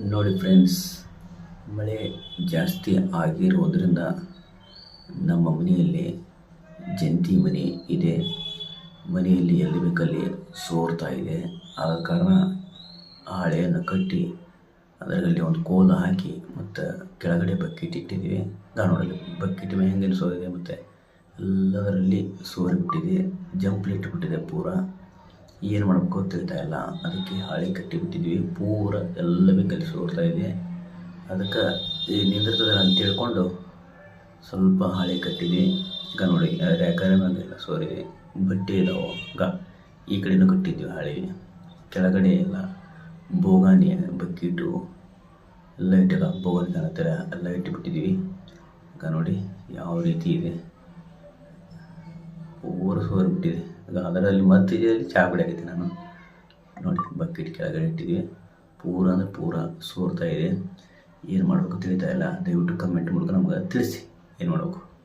ನೋಡಿ ಫ್ರೆಂಡ್ಸ್ ಮಳೆ ಜಾಸ್ತಿ ಆಗಿರೋದ್ರಿಂದ ನಮ್ಮ ಮನೆಯಲ್ಲಿ ಜಂತಿ ಮನೆ ಇದೆ. ಮನೆಯಲ್ಲಿ ಎಲ್ಲಿ ಬೇಕಲ್ಲಿ ಸೋರ್ತಾ ಇದೆ. ಆದ ಕಾರಣ ಹಾಳೆಯನ್ನು ಕಟ್ಟಿ ಅದರಲ್ಲಿ ಒಂದು ಕೋಲು ಹಾಕಿ ಮತ್ತು ಕೆಳಗಡೆ ಬಕೆಟ್ ಇಟ್ಟಿದ್ದೀವಿ. ಧಾರವಾಡಲ್ಲಿ ಬಕೆಟ್ ಮೇಲೆ ಹೆಂಗೆ ಸೋರಿದೆ ಮತ್ತು ಎಲ್ಲದರಲ್ಲಿ ಸೋರಿಬಿಟ್ಟಿದೆ ಜಂಪ್ಲಿ ಇಟ್ಬಿಟ್ಟಿದೆ ಪೂರ. ಏನು ಮಾಡಬೇಕು ತಿಳಿತಾ ಇಲ್ಲ. ಅದಕ್ಕೆ ಹಾಳೆ ಕಟ್ಟಿ ಬಿಟ್ಟಿದ್ವಿ. ಪೂರ ಎಲ್ಲ ಬೇಕಲ್ಲಿ ಸೋರ್ತಾ ಇದೆ. ಅದಕ್ಕೆ ಈ ನಿಂದಿರ್ತದೆ ಅಂತ ತಿಳ್ಕೊಂಡು ಸ್ವಲ್ಪ ಹಾಳೆ ಕಟ್ಟಿದ್ವಿ. ಈಗ ನೋಡಿ ರ್ಯಾಕರ ಮೇಲೆಲ್ಲ ಸೋರಿದೆ ಬಟ್ಟೆ ಇದಾವೆ. ಗ ಈ ಕಡೆನೂ ಕಟ್ಟಿದ್ವಿ ಹಾಳೆ. ಕೆಳಗಡೆ ಎಲ್ಲ ಬೋಗಾನಿ ಬಕೀಟು ಎಲ್ಲ ಇಟ್ಟಿಲ್ಲ. ಬೋಗಾನಿ ಕಾಣುತ್ತಾರೆ ಎಲ್ಲ ಇಟ್ಟುಬಿಟ್ಟಿದ್ವಿ ಈಗ ನೋಡಿ, ಯಾವ ರೀತಿ ಇದೆ. ಊರು ಸೋರ್ಬಿಟ್ಟಿದೆ ಅದು ಅದರಲ್ಲಿ ಮತ್ತೆ ಚಹಾ ಬಿಡಾಕೈತಿ ನಾನು. ನೋಡಿ, ಬಕೆಟ್ ಕೆಳಗಡೆ ಇಟ್ಟಿದ್ವಿ. ಪೂರ ಅಂದರೆ ಪೂರ ಸೋರ್ತಾ ಇದೆ. ಏನು ಮಾಡಬೇಕು ತಿಳಿತಾ ಇಲ್ಲ. ದಯವಿಟ್ಟು ಕಮೆಂಟ್ ಮೂಲಕ ನಮ್ಗೆ ತಿಳಿಸಿ. ಏನು ಮಾಡಬೇಕು?